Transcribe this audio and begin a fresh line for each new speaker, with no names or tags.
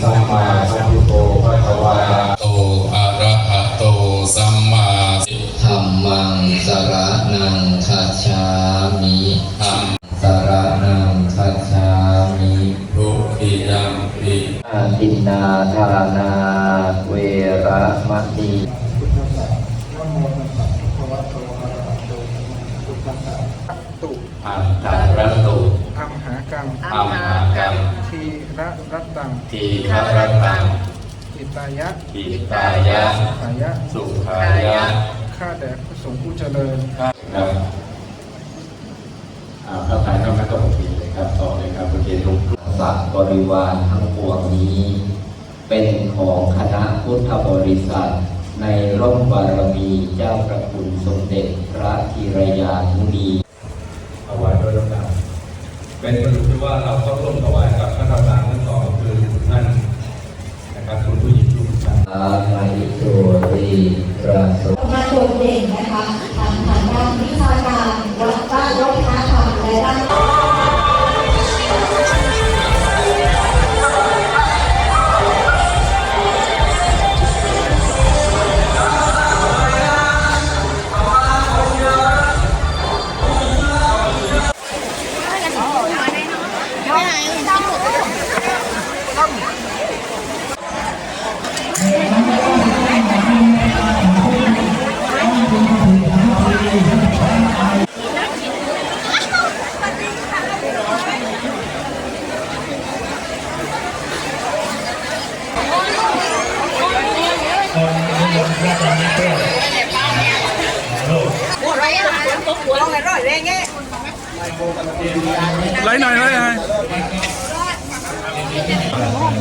สัมมาสัมพุทโธภะคะวะ
โตอะระหะโตสัมมาสิ
ธัมมังสรนังคัจฉามิ
ธัม
สรนังคัจฉามิ
ทุติยัมปิ
อินนาทานาเวรมะติ
พุทธัสสะตุ
อันตรตุ
อัมหากังอ
ั
มหากัง
ทีระรัตตัง
ที
ฆรั
ต
ตั
ง
อิตายะ
อิตายะ
สายะ
สุขายะ
ข้าแต่พระสงฆ์ผู้เจริญ ครับ
อ่าพระพายก็ไม่ต้องโอเคเลยครับต่อเลยครับโอเคลุก
สัตว์บริวารทั้งปวงนี้ เป็นของคณะพุทธบริษัท ในร่มบารมีเจ้าประคุณสมเด็จพระธีรยานุนี
ถวายโดยลำดับ เป็นสรุปที่ว่าเราต้องร่วมถวายกับพระธรรมทั้งสองคือท่านนะครับคุณผู้หญิงทุกท่าน
อาลาอิโตรีประสบ
มาโดดเด่นนะคะ lấy này lấy này.